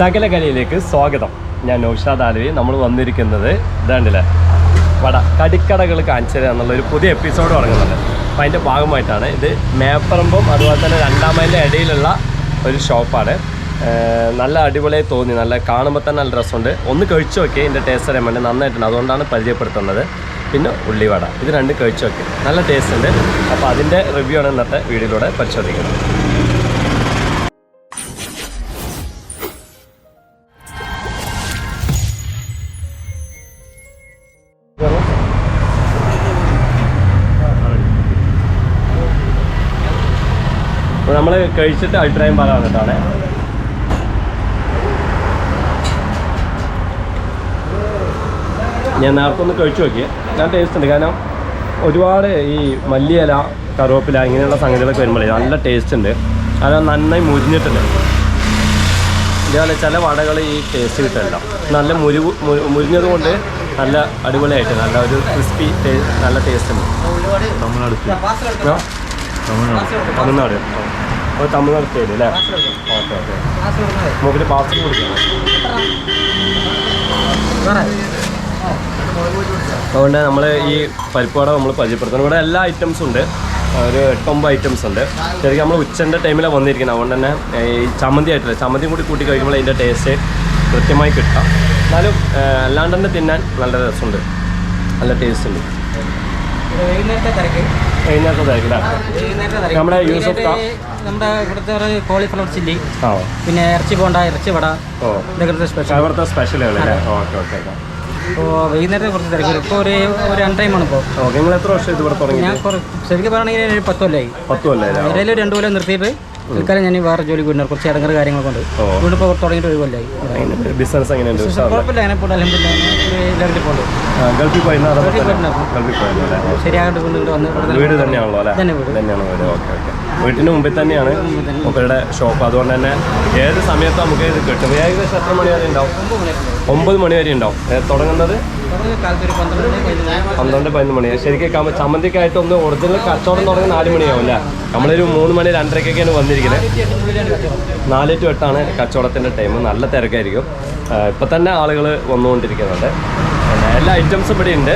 സകല കലയിലേക്ക് സ്വാഗതം. ഞാൻ നൗഷാദ് ആലവി നമ്മൾ വന്നിരിക്കുന്നത് ഇതാണ്ടില്ലേ? വട കടിക്കടകൾ കാണിച്ചു തരിക എന്നുള്ള ഒരു പുതിയ എപ്പിസോഡ് തുടങ്ങുന്നുണ്ട്. അപ്പോൾ അതിന്റെ ഭാഗമായിട്ടാണ് ഇത് മേപ്പറമ്പും അതുപോലെ തന്നെ രണ്ടാം മൈലിന്റെ ഇടയിലുള്ള ഒരു ഷോപ്പാണ്. നല്ല അടിപൊളിയായി തോന്നി. നല്ല കാണുമ്പോൾ തന്നെ നല്ല രസമുണ്ട്. ഒന്ന് കഴിച്ചു നോക്കി ഇതിന്റെ ടേസ്റ്റ് അറിയാൻ വേണ്ടി നന്നായിട്ടുണ്ട്. അതുകൊണ്ടാണ് പരിചയപ്പെടുത്തുന്നത്. പിന്നെ ഉള്ളിവട. ഇത് രണ്ടും കഴിച്ചു നോക്കി. നല്ല ടേസ്റ്റ് ഉണ്ട്. അപ്പോൾ അതിന്റെ റിവ്യൂ ആണ് ഇന്നത്തെ വീഡിയോയിലൂടെ പരിശോധിക്കുന്നത്. നമ്മൾ കഴിച്ചിട്ട് അഭിപ്രായം പറയാൻ വന്നിട്ടാണ് ഞാൻ നേരത്തെ ഒന്ന് കഴിച്ചു നോക്കി ഞാൻ ടേസ്റ്റ് ഉണ്ട്. കാരണം ഒരുപാട് ഈ മല്ലിയില കറുവപ്പില ഇങ്ങനെയുള്ള സംഗതികളൊക്കെ വരുമ്പോഴേ നല്ല ടേസ്റ്റ് ഉണ്ട്. അത് നന്നായി മുരിഞ്ഞിട്ടുണ്ട്. ഇതേപോലെ ചില വടകൾ ഈ ടേസ്റ്റ് കിട്ടില്ല നല്ല മുരിവ് മു- മുരിഞ്ഞത് കൊണ്ട് നല്ല അടിപൊളിയായിട്ട് നല്ല ഒരു ക്രിസ്പി നല്ല ടേസ്റ്റ് ഉണ്ട്. നമ്മളടുത്ത്? തമിഴ്നാട് തമിഴ്നാട്. അപ്പോൾ തമിഴ്നാട് സ്റ്റേറ്റ് അല്ലേ ഓക്കെ ഓക്കെ. മൂക്കിൽ പാസ്പോർട്ട് കൊടുക്കണം അതുകൊണ്ട് നമ്മൾ ഈ പരിപ്പുവട നമ്മൾ പരിചയപ്പെടുത്തണം. ഇവിടെ എല്ലാ ഐറ്റംസും ഉണ്ട്. ഒരു എട്ടൊമ്പത് ഐറ്റംസ് ഉണ്ട്. ശരിക്കും നമ്മൾ ഉച്ചന്റെ ടൈമിലാണ് വന്നിരിക്കുന്നത്. അതുകൊണ്ട് തന്നെ ഈ ചമ്മന്തി ആയിട്ടില്ല. ചമ്മന്തിയും കൂടി കൂട്ടി കഴിക്കുമ്പോൾ അതിന്റെ ടേസ്റ്റ് കൃത്യമായി കിട്ടാം. എന്നാലും അല്ലാണ്ട് തന്നെ തിന്നാൻ നല്ല രസമുണ്ട്. നല്ല ടേസ്റ്റ് ഉണ്ട്. വൈകുന്നേരത്തെ തിരക്ക്. വൈകുന്നേരത്തെ തിരക്ക് നമ്മുടെ യൂസഫ് ഇവിടുത്തെ ഒരു കോളിഫ്ലവർ ചില്ലി പിന്നെ ഇറച്ചി പോണ്ട ഇറച്ചി വട. ഇതൊക്കെ സ്പെഷ്യൽ അവിടുത്തെ ഓക്കെ ഓക്കെ ഓക്കെ. അപ്പോൾ വൈകുന്നേരത്തെ കുറച്ച് തിരക്ക് ഇപ്പോൾ ഒരു ഒരു രണ്ട് ടൈമാണ് ഇപ്പോൾ ഓക്കെ നിങ്ങൾ എത്ര വർഷം ഇത് ഇവിടെ തുടങ്ങി ഞാൻ ശരിക്കും പറയുകയാണെങ്കിൽ ഒരു പത്ത് കൊല്ലമായി പത്ത് കൊല്ലമായി ഇടയിൽ രണ്ട് കൊല്ലം നിർത്തിയിട്ട് തൽക്കാലം ഞാൻ വേറെ ജോലി കൂടുന്നത് കുറച്ച് ഇടങ്ങൾ കാര്യങ്ങളൊക്കെ ഉണ്ട്. ഇവിടെ ഇപ്പോൾ തുടങ്ങിയിട്ട് ഒരു കൊല്ലായി ബിസിനസ് എങ്ങനെയുണ്ട്? കുഴപ്പമില്ല അങ്ങനെ പോകുന്നുണ്ട് ഗൾഫിൽ പോയിരുന്ന ശരിയാകട്ടെ വന്ന് വീട് തന്നെയാണല്ലോ അല്ലേ. തന്നെയാണ് വീട്. Okay okay. വീട്ടിന് മുമ്പിൽ തന്നെയാണ് ഇവരുടെ ഷോപ്പ്. അതുകൊണ്ട് തന്നെ ഏത് സമയത്തും നമുക്ക് ഇത് കിട്ടും. ഏകദേശം എത്ര മണി വരെ ഉണ്ടാവും? ഒമ്പത് മണി വരെ ഉണ്ടാവും. തുടങ്ങുന്നത് പന്ത്രണ്ട് പതിനൊന്ന് മണി. ശരിക്കും ചമ്മന്തിക്കായിട്ട് ഒന്ന് ഒറിജിനൽ കച്ചവടം തുടങ്ങി നാല് മണിയാവും അല്ലേ? നമ്മളൊരു മൂന്ന് മണി രണ്ടരക്കൊക്കെയാണ് വന്നിരിക്കുന്നത്. നാല് ടു എട്ടാണ് കച്ചവടത്തിന്റെ ടൈം നല്ല തിരക്കായിരിക്കും. ഇപ്പം തന്നെ ആളുകൾ വന്നുകൊണ്ടിരിക്കുന്നുണ്ട്. എല്ലാ ഐറ്റംസും ഇവിടെ ഉണ്ട്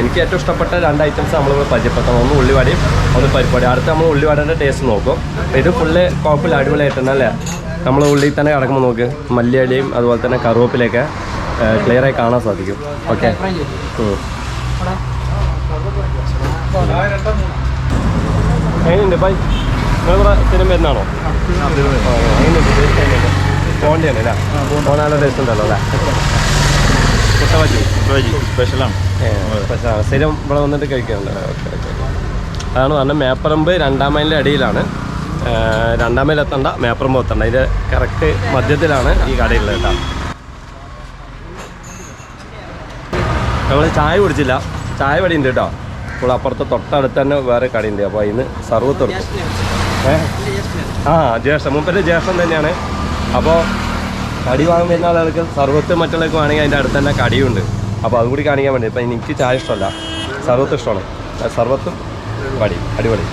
എനിക്ക് ഏറ്റവും ഇഷ്ടപ്പെട്ട രണ്ട് ഐറ്റംസ് നമ്മൾ പരിചയപ്പെടുത്തണം ഒന്ന് ഉള്ളിവടയും ഒന്ന് പരിപ്പാടി അടുത്ത് നമ്മൾ ഉള്ളിവാടേന്റെ ടേസ്റ്റ് നോക്കും. ഇത് ഫുള്ള് കുഴപ്പമില്ല അടിപൊളിയായിട്ടുണ്ട് അല്ലേ? നമ്മൾ ഉള്ളിൽ തന്നെ കിടക്കുമ്പോൾ നോക്ക്. മല്ലിയലയും അതുപോലെ തന്നെ കറുവേപ്പിലയൊക്കെ ക്ലിയറായി കാണാൻ സാധിക്കും. ഓക്കെ എങ്ങനെയുണ്ട്? ബൈ. നിങ്ങളിവിടെ സ്ഥിരം വരുന്നതാണോ? പോണ്ടിയാണ് അല്ലേ? പോണാല ടേസ്റ്റ് ഉണ്ടല്ലോ അല്ലേ? കുട്ടവജി സ്പെഷ്യലാണ് പക്ഷേ സ്ഥിരം ഇവിടെ വന്നിട്ട് കഴിക്കാറുണ്ട്. ഓക്കെ ഓക്കെ അതാണ് പറഞ്ഞത് മേപ്പറമ്പ് രണ്ടാം മൈലിന്റെ അടിയിലാണ്. രണ്ടാം മൈൽ എത്തണ്ട മേപ്പറമ്പ് എത്തണ്ട. ഇത് കറക്റ്റ് മധ്യത്തിലാണ് ഈ കടയുള്ളത് കേട്ടോ. നമ്മൾ ചായ കുടിച്ചില്ല. ചായ വടിയുണ്ട് ഉണ്ട് കേട്ടോ. ഇപ്പോൾ അപ്പുറത്തെ തൊട്ടടുത്ത് തന്നെ വേറെ കടയുണ്ട്. അപ്പോൾ അതിന് സർവത്ത് എടുക്കും ഏ? ആ ജ്യേഷ്ഠം മുമ്പത്തെ ജ്യേഷ്ഠം തന്നെയാണ്. അപ്പോൾ കടി വാങ്ങാൻ വരുന്ന ആളുകൾക്ക് സർവത്ത് മറ്റുള്ളവർക്ക് വേണമെങ്കിൽ അതിന്റെ അടുത്ത് തന്നെ കടിയുണ്ട്. അപ്പോൾ അതും കൂടി കാണിക്കാൻ വേണ്ടി. ഇപ്പം എനിക്ക് ചായ ഇഷ്ടമല്ല. സർവത്ത് ഇഷ്ടമാണ്. സർവത്തും കടി. അടിപൊളി.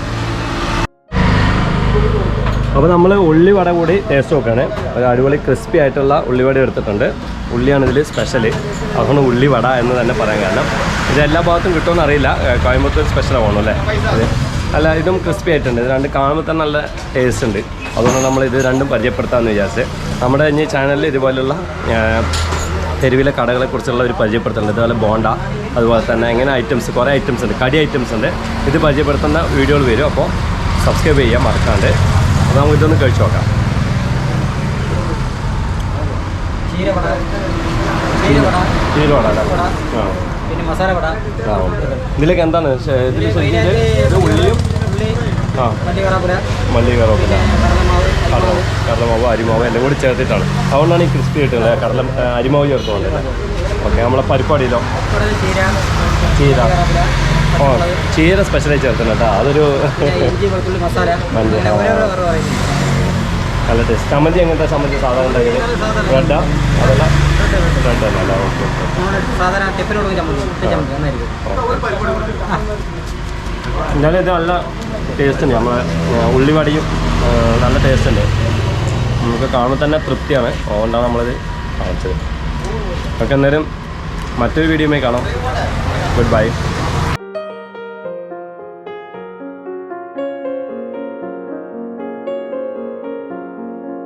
അപ്പോൾ നമ്മൾ ഉള്ളിവട കൂടി ടേസ്റ്റ് നോക്കുകയാണ്. ഒരു അടിപൊളി ക്രിസ്പി ആയിട്ടുള്ള ഉള്ളിവട എടുത്തിട്ടുണ്ട്. ഉള്ളിയാണ് ഇതിൽ സ്പെഷ്യൽ അതുകൊണ്ട് ഉള്ളിവട എന്ന് തന്നെ പറയാൻ കാരണം. ഇത് എല്ലാ ഭാഗത്തും കിട്ടുമെന്ന് അറിയില്ല. കോയമ്പത്തൂർ സ്പെഷ്യൽ ആവണം അല്ലേ? ഇത് അല്ല ഇതും ക്രിസ്പി ആയിട്ടുണ്ട്. ഇത് രണ്ട് കാണുമ്പോൾ തന്നെ നല്ല ടേസ്റ്റ് ഉണ്ട്. അതുകൊണ്ട് നമ്മൾ ഇത് രണ്ടും പരിചയപ്പെടുത്താമെന്ന് വിചാരിച്ച്. നമ്മുടെ ഇനി ചാനലിൽ ഇതുപോലുള്ള തെരുവിലെ കടകളെക്കുറിച്ചുള്ള ഒരു പരിചയപ്പെടുത്തുന്നുണ്ട് ഇതുപോലെ ബോണ്ട അതുപോലെ തന്നെ എങ്ങനെ ഐറ്റംസ് കുറേ ഐറ്റംസ് ഉണ്ട്. കടി ഐറ്റംസ് ഉണ്ട്. ഇത് പരിചയപ്പെടുത്തുന്ന വീഡിയോകൾ വരും. അപ്പോൾ സബ്സ്ക്രൈബ് ചെയ്യാൻ മറക്കാണ്ട്. അപ്പോൾ നമുക്ക് ഇതൊന്ന് കഴിച്ചു നോക്കാം. ചീരവട. ആ. പിന്നെ മസാല വട ആ ഉണ്ട്. ഇതിലേക്ക് എന്താണ്? ഇതിൽ ഇത് ഉള്ളിയും ഉള്ളി ആ. മല്ലി കറോപ്പില കടല കടലമാവ് അരിമാവ്. എല്ലാം കൂടി ചേർത്തിട്ടാണ്. അതുകൊണ്ടാണ് ഈ ക്രിസ്പി കിട്ടുന്നത്. കടല അരിമാവ് ചേർത്തുകൊണ്ടല്ലേ ഓക്കെ നമ്മളെ പരിപ്പാടിയിലോ? ചീര ചീര സ്പെഷ്യലായി ചേർത്തുണ്ട് കേട്ടോ. അതൊരു നല്ല ടേസ്റ്റ് ചമ്മന്തി എങ്ങനത്തെ ചമ്മന്തി? സാധാരണ അതല്ല? അല്ല? ഓക്കെ എന്നാലും ഇത് നല്ല ടേസ്റ്റ് ഉണ്ട്. നമ്മളെ ഉള്ളിവടിയും ഉള്ളിവടയും നല്ല ടേസ്റ്റ് ഉണ്ട്. നമുക്ക് കാണുമ്പോൾ തന്നെ തൃപ്തിയാണ്. അതുകൊണ്ടാണ് നമ്മളിത് കാണിച്ചത്. നമുക്ക് അന്നേരം മറ്റൊരു വീഡിയോയുമായി കാണാം. Good bye